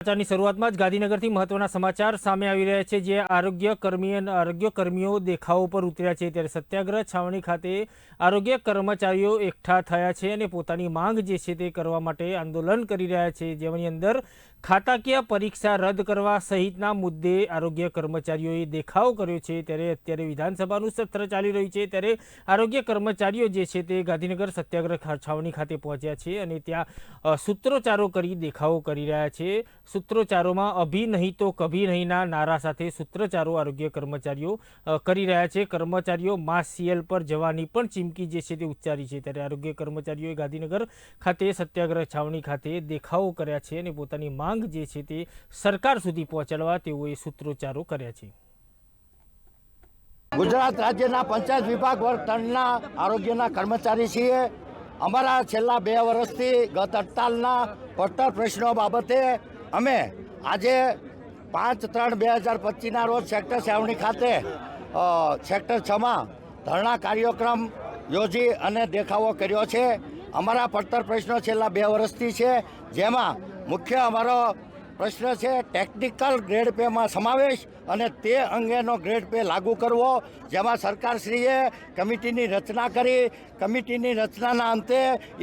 સમાચારની શરૂઆતમાં જ ગાંધીનગરથી મહત્વના સમાચાર સામે આવી રહ્યા છે, જે આરોગ્ય કર્મી અને આરોગ્ય કર્મીઓ દેખાવો પર ઉતર્યા છે. ત્યારે સત્યાગ્રહ છાવણી ખાતે આરોગ્ય કર્મચારીઓ એકઠા થયા છે અને પોતાની માંગ જે છે તે કરવા માટે આંદોલન કરી રહ્યા છે. જેની અંદર ખાતાકીય પરીક્ષા રદ કરવા સહિતના મુદ્દે આરોગ્ય કર્મચારીઓએ દેખાવ કર્યો છે. ત્યારે અત્યારે વિધાનસભાનું સત્ર ચાલી રહ્યું છે. ત્યારે આરોગ્ય કર્મચારીઓ જે છે તે ગાંધીનગર સત્યાગ્રહ છાવણી ખાતે પહોંચ્યા છે અને ત્યાં સૂત્રોચ્ચારો કરી દેખાવો કરી રહ્યા છે. સૂત્રોચ્ચારોમાં અભી નહીં તો કભી નહીંના નારા સાથે સૂત્રોચ્ચારો આરોગ્ય કર્મચારીઓ કરી રહ્યા છે. કર્મચારીઓ માસ સીએલ પર જવાની પણ ચીમકી જે છે તે ઉચ્ચારી છે. ત્યારે આરોગ્ય કર્મચારીઓએ ગાંધીનગર ખાતે સત્યાગ્રહ છાવણી ખાતે દેખાવો કર્યા છે અને પોતાની માંગ જે છે તે સરકાર સુધી પહોંચાડવા તેઓએ સૂત્રોચ્ચારો કર્યા છે. ગુજરાત રાજ્યના પંચાયત વિભાગ વર્ગ ત્રણના આરોગ્યના કર્મચારી છીએ. અમારા છેલ્લા બે વર્ષથી ગત હડતાલના પડતર પ્રશ્નો બાબતે અમે આજે પાંચ ત્રણ બે હજાર પચીસના રોજ સેક્ટર સેવણી ખાતે સેક્ટર છમાં ધરણા કાર્યક્રમ યોજી અને દેખાવો કર્યો છે. અમારા પડતર પ્રશ્નો છેલ્લા બે વર્ષથી છે, જેમાં મુખ્ય અમારો પ્રશ્ન છે ટેકનિકલ ગ્રેડ પેમાં સમાવેશ અને તે અંગેનો ગ્રેડ પે લાગુ કરવો, જેમાં સરકારશ્રીએ કમિટીની રચના કરી. કમિટીની રચનાના અંતે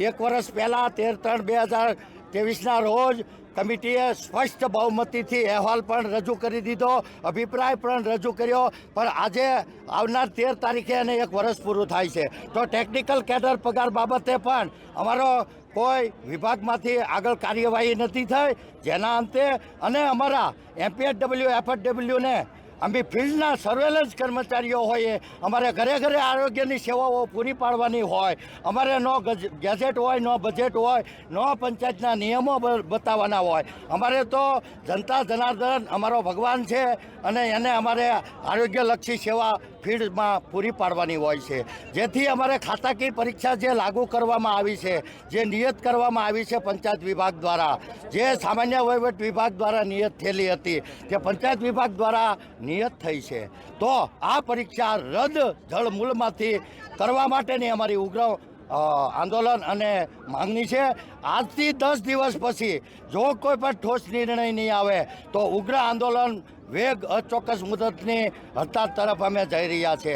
એક વર્ષ પહેલાં તેર ત્રણ બે હજાર ત્રેવીસના રોજ કમિટીએ સ્પષ્ટ બહુમતીથી અહેવાલ પણ રજૂ કરી દીધો, અભિપ્રાય પણ રજૂ કર્યો, પણ આજે આવનાર તેર તારીખે એને એક વર્ષ પૂરું થાય છે. તો ટેકનિકલ કેડર પગાર બાબતે પણ અમારો કોઈ વિભાગમાંથી આગળ કાર્યવાહી નથી થઈ, જેના અંતે અને અમારા એમપીએચડબલ્યુ એફએચડબલ્યુને અમે ફિલ્ડના સર્વેલન્સ કર્મચારીઓ હોઈએ, અમારે ઘરે ઘરે આરોગ્યની સેવાઓ પૂરી પાડવાની હોય, અમારે નો ગેજેટ હોય, નો બજેટ હોય, નો પંચાયતના નિયમો બતાવવાના હોય. અમારે તો જનતા જનાર્દન અમારો ભગવાન છે અને એને અમારે આરોગ્યલક્ષી સેવા ફિલ્ડમાં પૂરી પાડવાની હોય છે. જેથી અમારે ખાતાકીય પરીક્ષા જે લાગુ કરવામાં આવી છે, જે નિયત કરવામાં આવી છે પંચાયત વિભાગ દ્વારા, જે સામાન્ય વહીવટ વિભાગ દ્વારા નિયત થયેલી હતી તે પંચાયત વિભાગ દ્વારા નિયત થઈ છે. તો આ પરીક્ષા રદ જળમૂળમાંથી કરવા માટેની અમારી ઉગ્ર આંદોલન અને માંગણી છે. આજથી દસ દિવસ પછી જો કોઈ પણ ઠોસ નિર્ણય નહીં આવે, તો ઉગ્ર આંદોલન વેગ અચોક્કસ મુદતની હડતાળ તરફ અમે જઈ રહ્યા છે.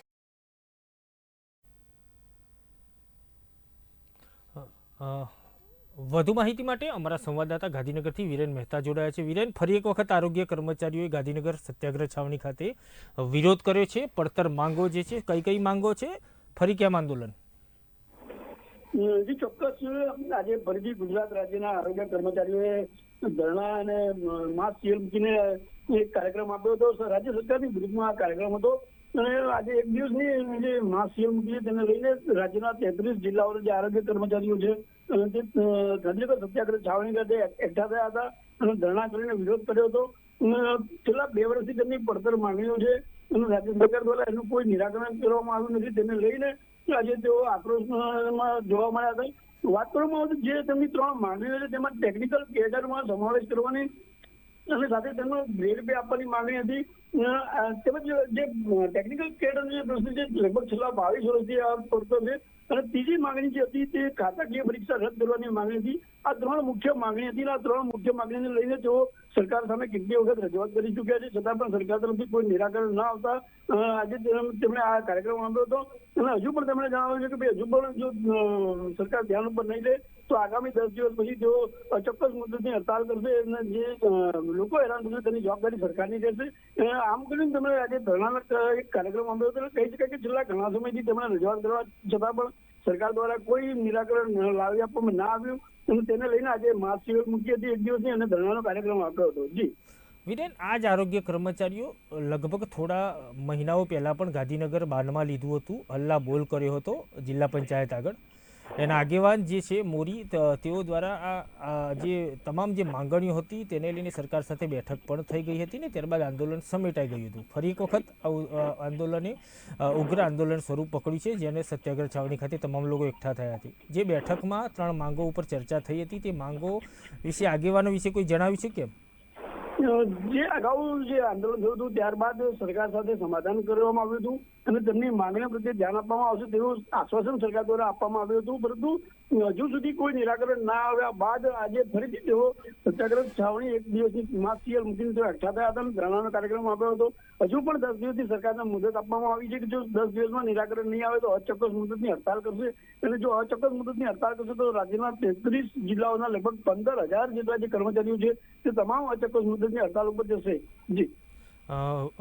વધુ માહિતી માટે અમારા સંવાદદાતા ગાંધીનગરથી વિરેન મહેતા જોડાયા છે. વિરેન ફરી એક વખત આરોગ્ય કર્મચારીઓએ ગાંધીનગર સત્યાગ્રહ છાવણી ખાતે વિરોધ કર્યો છે. પડતર માંગો જે છે કઈ કઈ માંગો છે? ફરી કેમ આંદોલન? જી ચોક્કસ આજે ફરીથી ગુજરાત રાજ્યના આરોગ્ય કર્મચારીઓએ ધરણા અને માસ સીએલ મૂકીને એક કાર્યક્રમ આપ્યો હતો. રાજ્ય સરકારની વિરુદ્ધમાં આ કાર્યક્રમ હતો. અને આજે એક દિવસની જે મહાસીએમ છે, તેને લઈને રાજ્યના તેત્રીસ જિલ્લાઓના જે આરોગ્ય કર્મચારીઓ છે તે ગાંધીનગર સત્યાગ્રહ છાવણી ખાતે એકઠા થયા હતા અને ધરણા કરીને વિરોધ કર્યો હતો. છેલ્લા બે વર્ષથી તેમની પડતર માંગણીઓ છે. અને રાજ્ય સરકાર દ્વારા એનું કોઈ નિરાકરણ કરવામાં આવ્યું નથી. તેને લઈને આજે તેઓ આક્રોશમાં જોવા મળ્યા હતા. વાત કરવામાં જે તેમની ત્રણ માંગણીઓ છે, તેમાં ટેકનિકલ કેડરમાં સમાવેશ કરવાની અને સાથે તેમનો ગ્રેડ પે આપવાની માંગણી હતી અ, તેમજ જે ટેકનિકલ કેડરનો જે પ્રશ્ન છે લગભગ છેલ્લા બાવીસ વર્ષથી આ પડતો છે અને બીજી માંગણી જે હતી તે ખાતાકીય પરીક્ષા રદ કરવાની માંગણી હતી. આ ત્રણ મુખ્ય માંગણી હતી આ ત્રણ મુખ્ય માંગણીને લઈને તેઓ સરકાર સામે કેટલી વખત રજૂઆત કરી ચૂક્યા છે. છતાં પણ સરકાર તરફથી કોઈ નિરાકરણ ન આવતા આજે તેમણે આ કાર્યક્રમ આપ્યો હતો. અને હજુ પણ તેમણે જણાવ્યું છે કે ભાઈ, હજુ પણ જો સરકાર ધ્યાન ઉપર નહીં લે, તો આગામી દસ દિવસ પછી તેઓ ચોક્કસ મુદ્દતની હડતાલ કરશે અને જે લોકો હેરાન થશે તેની જવાબદારી સરકારની રહેશે. આમ કરીને તેમણે આજે ધરણા એક કાર્યક્રમ આપ્યો હતો કહી શકાય કે છેલ્લા ઘણા સમયથી તેમણે રજૂઆત કરવા છતાં પણ સરકાર દ્વારા કોઈ નિરાકરણ લાવી આપવામાં ના આવ્યું. અને તેને લઈને આજે માસ શિબિર મૂકી હતી એક દિવસની અને ધરણાનો કાર્યક્રમ આપ્યો હતો. જી. વિરેન, આ જ આરોગ્ય કર્મચારીઓ લગભગ થોડા મહિનાઓ પહેલાં પણ ગાંધીનગર બાનમાં લીધું હતું. હલ્લા બોલ કર્યો હતો જિલ્લા પંચાયત આગળ. એના આગેવાન જે છે, મોરી તેઓ દ્વારા આ જે તમામ જે માંગણીઓ હતી તેને લઈને સરકાર સાથે બેઠક પણ થઈ ગઈ હતી ને ત્યારબાદ આંદોલન સમેટાઈ ગયું હતું. ફરી એક વખત આંદોલને ઉગ્ર આંદોલન સ્વરૂપ પકડ્યું છે, જેને સત્યાગ્રહ છાવણી ખાતે તમામ લોકો એકઠા થયા હતી જે બેઠકમાં ત્રણ માંગો ઉપર ચર્ચા થઈ હતી. તે માંગો વિશે આગેવાનો વિશે કોઈ જણાવ્યું છે કેમ જે અગાઉ જે આંદોલન થયું હતું, ત્યારબાદ સરકાર સાથે સમાધાન કરવામાં આવ્યું હતું અને તેમની માંગણી પ્રત્યે ધ્યાન આપવામાં આવશે તેવું આશ્વાસન સરકાર દ્વારા આપવામાં આવ્યું હતું. પરંતુ હજુ સુધી કોઈ નિરાકરણ ના આવ્યા બાદ આજે ફરીથી તેઓ સત્યાગ્રહ છાવણી એક દિવસની સીમાસીએલ મૂકીને તેઓ એકઠા થયા હતા ધરણાનો કાર્યક્રમ આપ્યો હતો. હજુ પણ દસ દિવસની સરકારને મુદત આપવામાં આવી છે કે જો દસ દિવસમાં નિરાકરણ નહીં આવે તો અચોક્કસ મુદતની હડતાલ કરશે. અને જો અચોક્કસ મુદતની હડતાલ કરશે તો રાજ્યના તેત્રીસ જિલ્લાઓના લગભગ પંદર હજાર જેટલા જે કર્મચારીઓ છે, તે તમામ અચોક્કસ મુદતની હડતાલ ઉપર જશે. જી.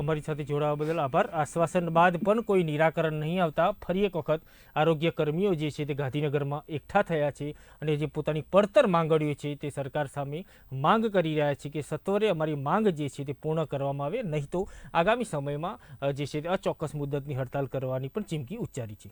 અમારી સાથે જોડાવા બદલ આભાર. આશ્વાસન બાદ પણ કોઈ નિરાકરણ નહીં આવતા. ફરી એક વખત આરોગ્ય કર્મીઓ જે છે તે ગાંધીનગરમાં એકઠા થયા છે અને જે પોતાની પડતર માંગણીઓ છે તે સરકાર સામે માંગ કરી રહ્યા છે કે સત્વરે અમારી માંગ જે છે તે પૂર્ણ કરવામાં આવે. નહીં તો આગામી સમયમાં જે છે તે અચોક્કસ મુદ્દતની હડતાલ કરવાની પણ ચીમકી ઉચ્ચારી છે.